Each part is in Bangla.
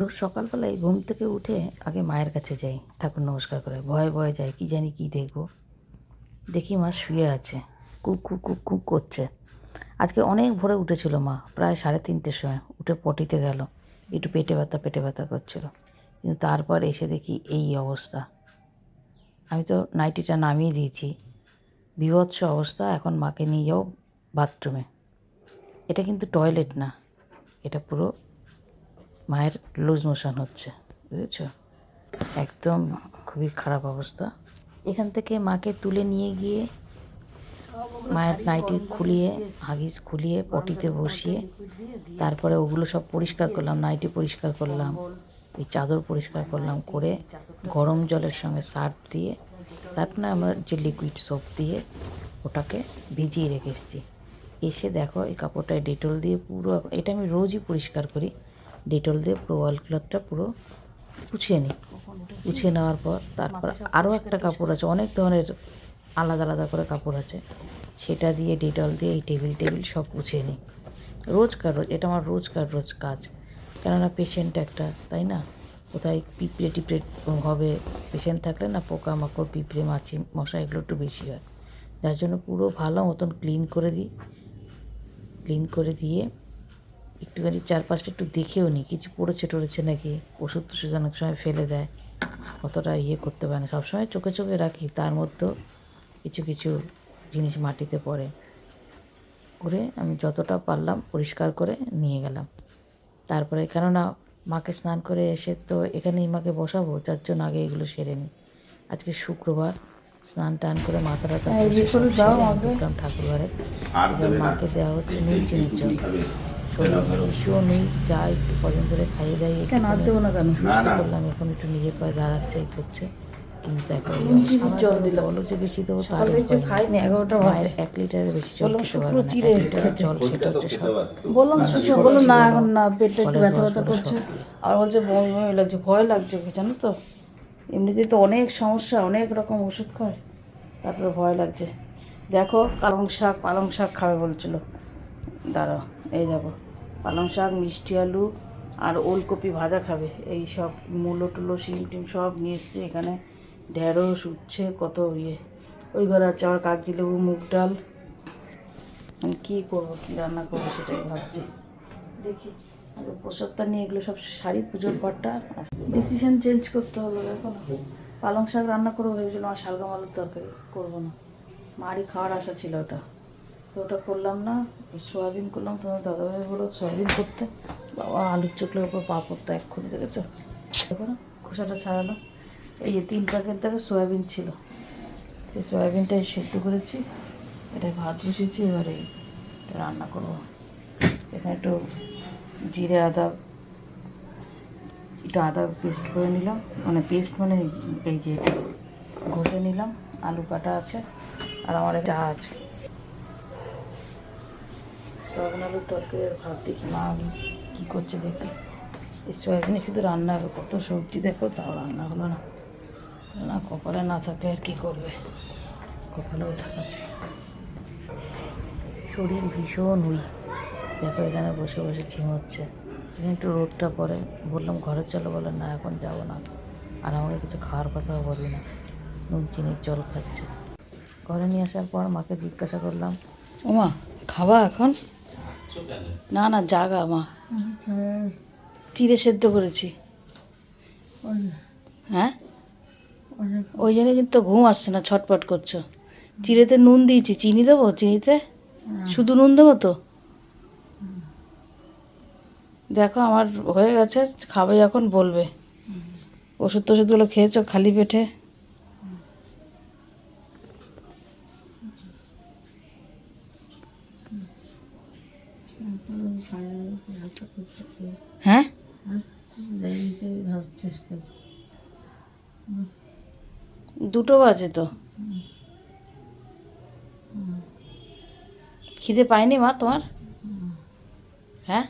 রোজ সকালবেলায় ঘুম থেকে উঠে আগে মায়ের কাছে যাই, ঠাকুর নমস্কার করে। ভয়ে ভয়ে যাই, কি জানি কি দেখব। দেখি মা শুয়ে আছে কুক কুক কুক কুক করছে। আজকে অনেক ভোরে উঠেছিল মা, প্রায় সাড়ে তিনটের সময়, উঠে পটিতে গেল। একটু পেটে ব্যথা পেটে ব্যথা করছিল। কিন্তু তারপর এসে দেখি এই অবস্থা। আমি তো নাইটিটা নামিয়ে দিয়েছি। বিভৎস অবস্থা, এখন মাকে নিয়ে যাও বাথরুমে। এটা কিন্তু টয়লেট না, এটা পুরো মায়ের লুজ মোশন হচ্ছে, বুঝেছ? একদম খুবই খারাপ অবস্থা। এখান থেকে মাকে তুলে নিয়ে গিয়ে মায়ের নাইটি খুলিয়ে হাগিস খুলিয়ে, পটিতে বসিয়ে, তারপরে ওগুলো সব পরিষ্কার করলাম নাইটি পরিষ্কার করলাম ওই চাদর পরিষ্কার করলাম, করে গরম জলের সঙ্গে সার্ফ দিয়ে, সার্ফ না, আমরা যে লিকুইড সোপ দিয়ে ওটাকে ভিজিয়ে রেখে এসেছি। এসে দেখো, এই কাপড়টায় ডেটল দিয়ে পুরো, এটা আমি রোজই পরিষ্কার করি। ডেটল দিয়ে পুরো ওয়াল ক্লথটা পুরো পুছিয়ে নিই। পুছিয়ে নেওয়ার পর তারপর আরও একটা কাপড় আছে, অনেক ধরনের আলাদা আলাদা করে কাপড় আছে। সেটা দিয়ে ডেটল দিয়ে এই টেবিল টেবিল সব পুছিয়ে নিই। রোজকার রোজ, এটা আমার রোজকার রোজ কাজ। কেননা পেশেন্ট একটা, তাই না? কোথায় পিঁপড়ে টিপড়ে হবে পেশেন্ট থাকলে না পোকামাকড়, পিঁপড়ে, মাছি, মশা এগুলো একটু বেশি হয়। যার জন্য পুরো ভালো মতন ক্লিন করে দিই। ক্লিন করে দিয়ে একটুখানি চারপাশটা একটু দেখেও নিই কিছু পড়েছে টড়েছে নাকি? ওষুধ টষুধ অনেক সময় ফেলে দেয়। অতটা ইয়ে করতে পারে না। সবসময় চোখে চোখে রাখি। তার মধ্যেও কিছু কিছু জিনিস মাটিতে পড়ে। করে আমি যতটা পারলাম পরিষ্কার করে নিয়ে গেলাম। তারপরে কেননা মাকে স্নান করে এসে তো এখানেই মাকে বসাবো যার জন্য আগে এগুলো সেরে নিই। আজকে শুক্রবার স্নান টান করে মাথা টাথা ঢুকলাম ঠাকুর ঘরে মাকে দেওয়া হচ্ছে চিনি শরীর ভীষণ নুই চা একটু কদিন ধরে খাইয়ে দাইয়ে কেন আর দেবো না কেন? সুস্থ করলাম এখন একটু নিজের পায়ে দাঁড়াচ্ছে এই করছে কিন্তু এখন জল দিলাম। বলো যে বেশি দেবো তার কিছু খাইনি এগারোটা মায়ের এক লিটারের বেশি জল শুক্র চিড়ে। লিটারের জল সেটা হচ্ছে সব বললাম শুক্র বলল না এখন না পেটটা একটু ব্যথা ব্যথা করছে। আর বলছে বমি বমি লাগছে ভয় লাগছে জানো তো? এমনিতেই তো অনেক সমস্যা অনেক রকম ওষুধ খায়। তারপরে ভয় লাগছে। দেখো পালং শাক পালং শাক খাবে বলছিল। দাঁড়াও এই দেখো। পালং শাক, মিষ্টি আলু আর ওলকপি ভাজা খাবে। এই সব মূলো টুলো শিম টিম সব নিয়ে এসছে। এখানে ঢেঁড়স উচ্ছে কত ইয়ে। ওই ঘরে আছে আবার কাগজি লেবু, মুগ ডাল। আমি কী করব, কী রান্না করব সেটাই ভাবছি। দেখি প্রসাদটা নিয়ে এগুলো সব শাড়ি পুজোর পরটা। ডিসিশন চেঞ্জ করতে হলো এখন পালং শাক রান্না করব ভেবেছিলাম, আর শালগাম আলুর তরকারি করব না। মারই খাওয়ার আশা ছিল ওটা। তো ওটা করলাম না, সোয়াবিন করলাম, তোমার দাদাভাই বলো সোয়াবিন করতে। বাবা, আলুর চোখলের উপর পা পড়তো এক্ষুনি, দেখেছ? দেখো না, খোসাটা ছাড়ালো। এই যে তিন প্যাকেট দেখো, সোয়াবিন ছিল। সেই সয়াবিনটাই সেদ্ধ করেছি, এটা ভাত বসিয়েছি, এবারে রান্না করব। এখানে একটু জিরে, আদা, একটু আদা পেস্ট করে নিলাম। মানে পেস্ট মানে এই যে ঘষে নিলাম, আলু কাটা আছে, আর আমার চা আছে। সয়াবিন আলুর তরকারি আর ভাত দেখি মা কী করছে দেখি। এই সয়াবিনে শুধু রান্না হবে, কত সবজি দেখো, তাও রান্না হলো না। না, কপালে না থাকলে আর কী করবে? কপালেও থাকাছে শরীর ভীষণ উই। দেখো, এখানে বসে বসে ঝিমোচ্ছে এখানে একটু রোদটা পরে বললাম ঘরে চলো, বলে, না, এখন যাব না। আর আমাকে কিছু খাওয়ার কথাও বলি না। নুন, চিনির জল খাচ্ছে। ঘরে নিয়ে আসার পর মাকে জিজ্ঞাসা করলাম, ওমা, খাবা এখন? না না জাগা মা। চিড়ে সেদ্ধ করেছি। হ্যাঁ? ওই জন্য কিন্তু ঘুম আসছে না ছটপট করছ। চিড়েতে নুন দিয়েছি চিনি দেবো চিনিতে? শুধু নুন দেবো তো? দেখো আমার হয়ে গেছে খাবে যখন বলবে। ওষুধ টষুধগুলো খেয়েছো খালি পেটে? হ্যাঁ দুটো বাজে তো। খিদে পায়নি মা তোমার? হ্যাঁ?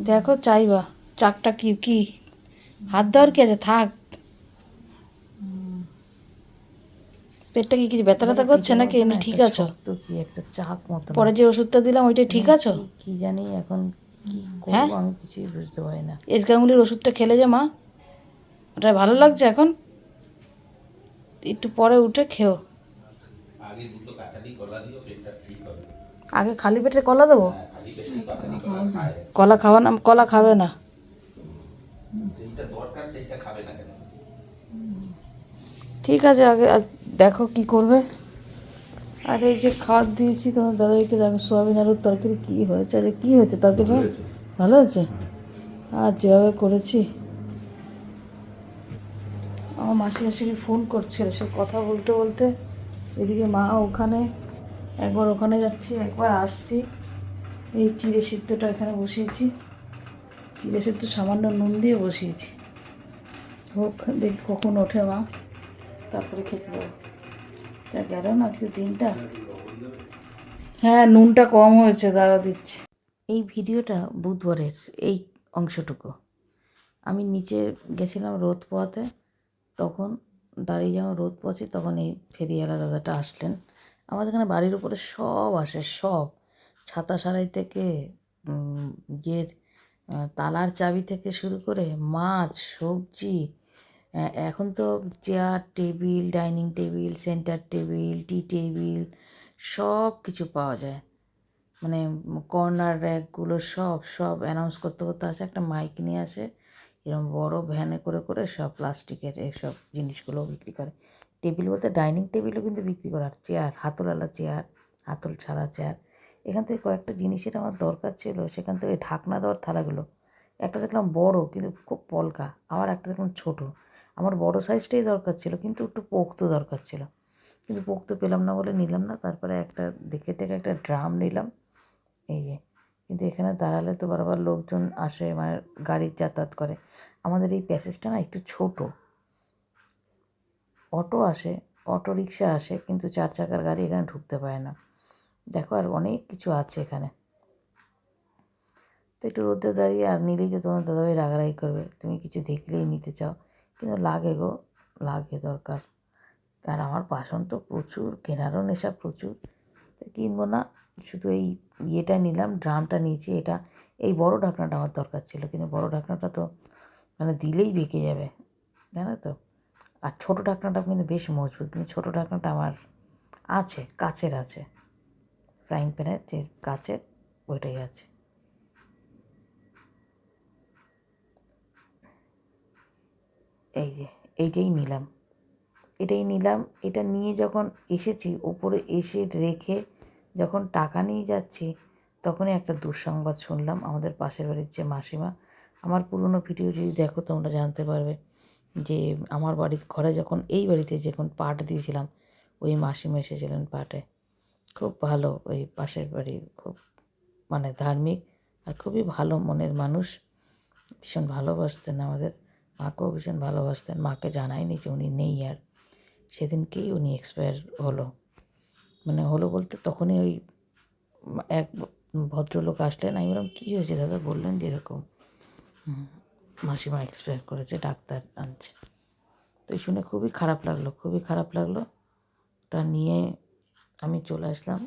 দেখো চাইবা, চাকটা কি কি? হাত দেওয়ার কি আছে, থাক। পেটটা কি কিছু ব্যথা ব্যথা করছে নাকি? এমনি ঠিক আছো? তো কি একটা চাক মতো পরে যে ওষুধটা দিলাম ওইটা ঠিক আছো? কি জানি এখন কি হ্যাঁ? আমি কিছুই বুঝতে পারি না। এস গাঙ্গুলির ওষুধটা খেলে যে মা। ওটা ভালো লাগছে এখন? একটু পরে উঠে খেও। আগে খালি পেটে কলা দেবো? কলা খাওয়া না কলা খাবে না। ঠিক আছে আগে দেখো কি করবে? আর এই যে খাওয়ার দিয়েছি তোমার দাদাইকে দেখো সোয়াবিন আলুর তরকারি কী হয়েছে? আরে কী হয়েছে তরকারিটা ভালো হয়েছে। আর যেভাবে করেছি। আমার মাসি শাশুড়ি ফোন করছিল সে কথা বলতে বলতে এদিকে মা ওখানে একবার ওখানে যাচ্ছি একবার আসছি। এই চিড়ে সিদ্ধটা এখানে বসিয়েছি। চিড়ে সিদ্ধ সামান্য নুন দিয়ে বসিয়েছি। হোক দেখি কখন ওঠে মা। তারপরে খেতে দেবো তা গেল না আজকে দিনটা? হ্যাঁ নুনটা কম হয়েছে দাদা দিচ্ছি। এই ভিডিওটা বুধবারের এই অংশটুকু। আমি নিচে গেছিলাম রোদ পোয়াতে তখন দাঁড়িয়ে যখন রোদ পোয়াছি তখন এই ফেরিওয়ালা দাদাটা আসলেন। আমাদের এখানে বাড়ির উপরে সব আসে সব। ছাতা সারাই থেকে আহ, তালার চাবি থেকে শুরু করে মাছ সবজি এখন তো chair table dining table centre table tea table সব কিছু পাওয়া যায়। মানে কর্নার র্যাকগুলো সব সব অ্যানাউন্স করতে করতে আসে, একটা মাইক নিয়ে আসে এরকম বড় ভ্যানে করে করে সব প্লাস্টিকের এইসব জিনিসগুলো বিক্রি করে। টেবিল বলতে ডাইনিং টেবিলও কিন্তু বিক্রি করে, আর চেয়ার হাতলওয়ালা চেয়ার হাতল ছাড়া চেয়ার এখান থেকে কয়েকটা জিনিসের আমার দরকার ছিল, সেখান থেকে ঢাকনা দেওয়ার থালাগুলো। একটা দেখলাম বড়, কিন্তু খুব পলকা। আবার একটা দেখলাম ছোট। আমার বড় সাইজটাই দরকার ছিল, কিন্তু একটু পোক্ত দরকার ছিল। কিন্তু পোক্ত পেলাম না বলে নিলাম না, তারপরে একটা দেখে থেকে একটা ড্রাম নিলাম। এই যে, কিন্তু এখানে দাঁড়ালে তো বারবার লোকজন আসে মানে গাড়ি যাতায়াত করে। আমাদের এই প্যাসেজটা না একটু ছোট। অটো আসে, অটো রিক্সা আসে, কিন্তু চার চাকার গাড়ি এখানে ঢুকতে পারে না। দেখো আর অনেক কিছু আছে এখানে। তো একটু রোদে দাঁড়িয়ে আর নিলেই যে তোমার দাদাভাই রাগারাগি করবে। তুমি কিছু দেখলেই নিতে চাও। কিন্তু লাগে গো, লাগে দরকার। কারণ আমার বাসন তো প্রচুর, কেনারও নেশা প্রচুর। তো কিনবো না, শুধু এই ইয়েটা নিলাম, ড্রামটা নিয়েছি, এটা। এই বড় ঢাকনাটা আমার দরকার ছিল, কিন্তু বড় ঢাকনাটা তো মানে দিলেই বেঁকে যাবে, জানো তো? আর ছোটো ঢাকনাটা কিন্তু বেশ মজবুত, কিন্তু ছোটো ঢাকনাটা আমার আছে কাচের আছে। ফ্রাইং প্যানের যে কাচের ওইটাই আছে। এই এইটাই নিলাম। এটাই নিলাম। এটা নিয়ে যখন এসেছি, ওপরে এসে রেখে যখন টাকা নিয়ে যাচ্ছি, তখনই একটা দুঃসংবাদ শুনলাম আমাদের পাশের বাড়ির যে মাসিমা। আমার পুরনো ভিডিও যদি দেখো, তোমরা জানতে পারবে যে, আমার বাড়ির ঘরে যখন এই বাড়িতে যখন পাট দিয়েছিলাম, ওই মাসিমা এসেছিলেন পাটে। খুব ভালো ওই পাশের বাড়ি খুব মানে ধার্মিক আর খুবই ভালো মনের মানুষ। ভীষণ ভালোবাসতেন আমাদের। মাকেও ভীষণ ভালোবাসতেন। মাকে জানায়নি যে উনি নেই আর। সেদিনকেই উনি এক্সপায়ার হলো। মানে হলো বলতে তখনই ওই এক ভদ্রলোক আসলেন। আমি বললাম, কী হয়েছে দাদা? বললেন যে এরকম মাসিমা এক্সপায়ার করেছে, ডাক্তার আনছে। তো শুনে খুবই খারাপ লাগল, খুবই খারাপ লাগল। ওটা নিয়ে আমি চলে আসলাম।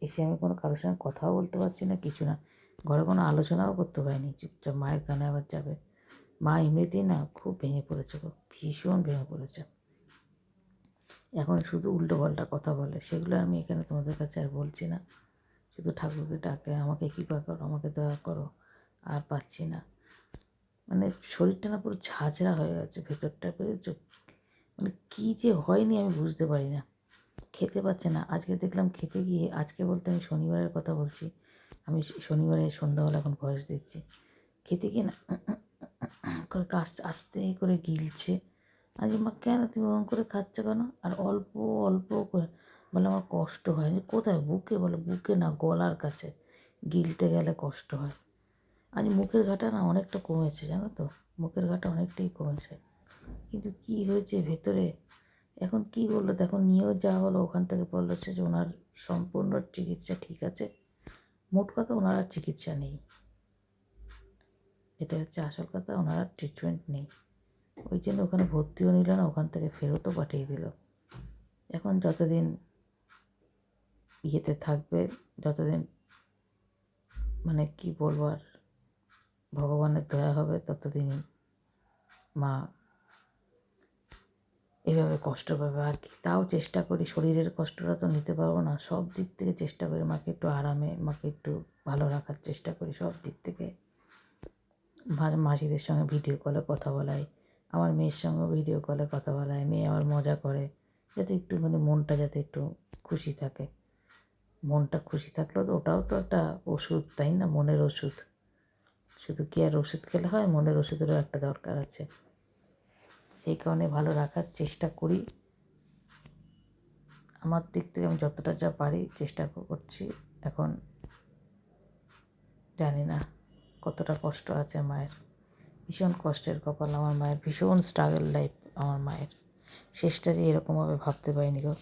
এসে আমি কোনো কারোর সঙ্গে কথাও বলতে পারছি না, কিছু না। ঘরে কোনো আলোচনাও করতে পারিনি। চুপচাপ মায়ের কানে আবার যাবে। মা এমনিতেই না খুব ভেঙে পড়েছে গো, ভীষণ ভেঙে পড়েছে। এখন শুধু উল্টো পাল্টা কথা বলে, সেগুলো আমি এখানে তোমাদের কাছে আর বলছি না। শুধু ঠাকুরকে ডাকে, আমাকে কৃপা করো, আমাকে দয়া করো, আর পাচ্ছি না। মানে শরীরটা না পুরো ঝাঁঝরা হয়ে গেছে, ভেতরটা পুরো মানে কী যে হয়নি আমি বুঝতে পারি না। খেতে পাচ্ছে না। আজকে দেখলাম খেতে গিয়ে, আজকে বলতে আমি শনিবারের কথা বলছি, আমি শনিবারে সন্ধ্যাবেলা এখন ভয়েস দিচ্ছি। খেতে গিয়ে না করে কাজ আস্তে করে গিলছে। আজ মা, কেন তুমি ওরকম করে খাচ্ছ কেন? আর অল্প অল্প করে বলে, আমার কষ্ট হয়। কোথায়? বুকে? বলে, বুকে না, গলার কাছে। গিলতে গেলে কষ্ট হয়। আজ মুখের ঘাটা না অনেকটা কমেছে, জানো তো? মুখের ঘাটা অনেকটাই কমেছে। কিন্তু কি হয়েছে ভেতরে? এখন কি বলল? দেখো, নিয়েও যাওয়া হলো, ওখান থেকে বলল যে ওনার সম্পূর্ণ চিকিৎসা ঠিক আছে। মোট কথা ওনার চিকিৎসা নেই। এটা হচ্ছে আসল কথা, ওনার ট্রিটমেন্ট নেই। ওই জন্য ওখানে ভর্তিও নিল না, ওখান থেকে ফেরতও পাঠিয়ে দিল। এখন যতদিন ইয়েতে থাকবে, যতদিন মানে কি বলব আর, ভগবানের দয়া হবে, ততদিনই মা এভাবে কষ্ট পাবে। আর কি, তাও চেষ্টা করি, শরীরের কষ্টটা তো নিতে পারব না, সব দিক থেকে চেষ্টা করি, মাকে একটু আরামে, মাকে একটু ভালো রাখার চেষ্টা করি, সব দিক থেকে। মাসিদের সঙ্গে ভিডিও কলে কথা বলাই, আমার মেয়ের সঙ্গে ভিডিও কলে কথা বলাই, মেয়ে আমার মজা করে, যাতে একটুখানি মনটা যাতে একটু খুশি থাকে। মনটা খুশি থাকলেও তো ওটাও তো একটা ওষুধ, তাই না? মনের ওষুধ। শুধু কি আর ওষুধ খেলে হয়? মনের ওষুধেরও একটা দরকার আছে। সেই কারণে ভালো রাখার চেষ্টা করি। আমার দিক থেকে আমি যতটা যা পারি চেষ্টা করছি, এখন জানি না। কতটা কষ্ট আছে মায়ের। ভীষণ কষ্টের কপাল আমার মায়ের, ভীষণ স্ট্রাগল লাইফ আমার মায়ের। শেষটা যে এরকমভাবে ভাবতে পারিনি গো।